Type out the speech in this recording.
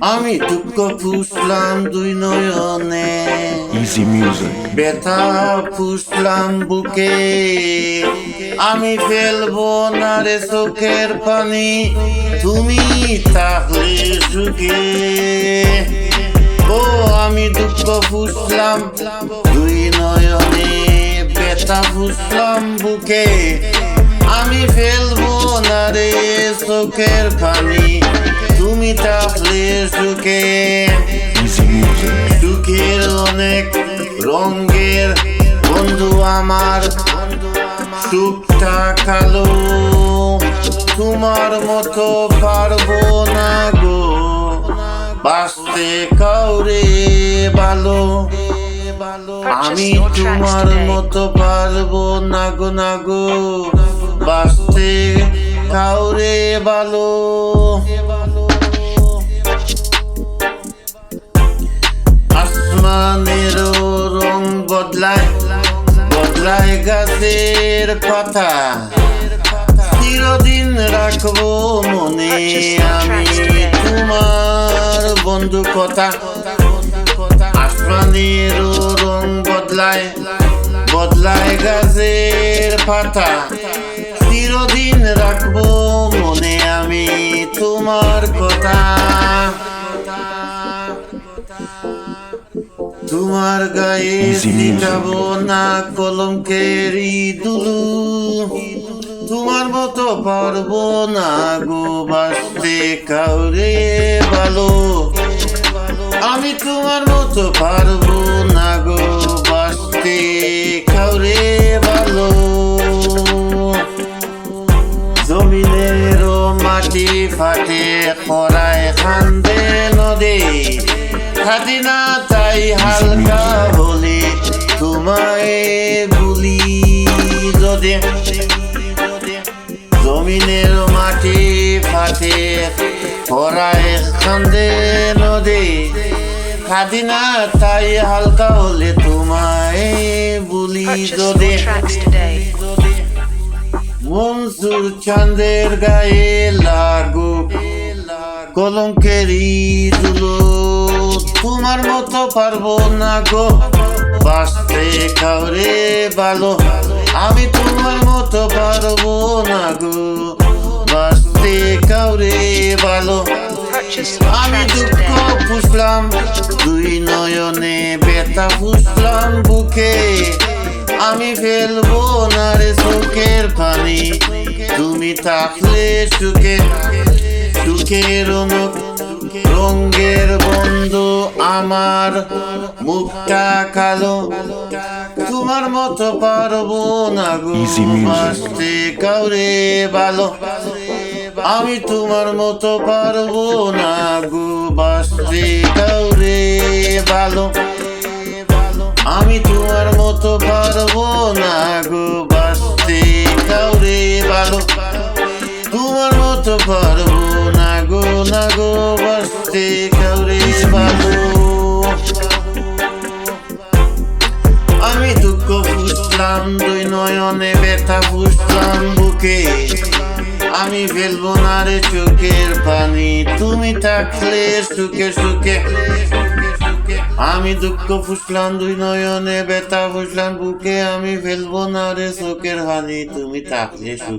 আমি দুঃখ ফুসলাম দুই নয়নে। Easy music. ব্যথা ফুসলাম বুকে। আমি ফেলব না রে চোখের পানি। তুমি থাকলে সুখে। ও আমি দুঃখ ফুসলাম দুই নয়নে। ব্যথা ফুসলাম বুকে। আমি ফেলব না রে চোখের পানি। তুমি থাকলে সুখে. দুঃখের অনেক রঙের বন্ধু আমার সুখটা কালো তোমার মতো পারব না গো বাঁচতে কাউরে ভালো আমি তোমার মতো পারব না গো না গো বাঁচতে কাউরে ভালো আসমানের রং বদলায় বদলায় গাছের পাতা। চিরদিন রাখব মনে আমি তোমার বন্ধু কথা আসমানের রং বদলায় বদলায় গাছের পাতা। চিরদিন রাখব মনে তোমার গায়ে. দিটাবো না কলঙ্কেরি দুলু তোমার মতো পারব না গো বাসতে কাউরে ভালো। আমি তোমার মতো পারব না গো বাসতে কাউরে ভালো। জমিনের মাটি ফাটে, খরায় খান্দে নদী। খাদিনা তাই হালকা বলি, তোমায় বলি যদি জমিনের মাটি ফাটে খরায় খান্দে নদী খাদিনা তাই হালকা হলে তোমায় বলি যদি. মনসুর চাঁদের গায়ে লাগু কলঙ্কেরি দুলো তোমার মতো পারব না গো। বাঁচতে কাউরে ভালো আমি তোমার মতো পারব না গো। বাঁচতে কাউরে ভালো আমি দুঃখ. ফুসলাম দুই নয়নে বেতা পুষলাম বুকে। আমি ফেলব না রে চোখের পানি। তুমি থাকলে সুখে, সুখের অনুক রঙের বন্ধু আমার মুখটা কালো। তোমার মতো পারব না গো কাউরে ভালো। আমি তোমার মতো পারব না গো বাঁচতে কাউরে ভালো। আমি তোমার মতো পারব না গো বাঁচতে কাউরে ভালো। তোমার মতো পারব না গো বাঁচতে কাউরে আমি দুঃখ ফুসলাম দুই নয়নে ব্যথা ফুসলাম বুকে। আমি ফেলব না রে চোখের পানি, তুমি থাকলে সুখে সুখে। আমি দুঃখ ফুসলাম দুই নয়নে ব্যথা ফুসলাম বুকে। আমি ফেলব না রে চোখের হানি তুমি থাকলে সুখে।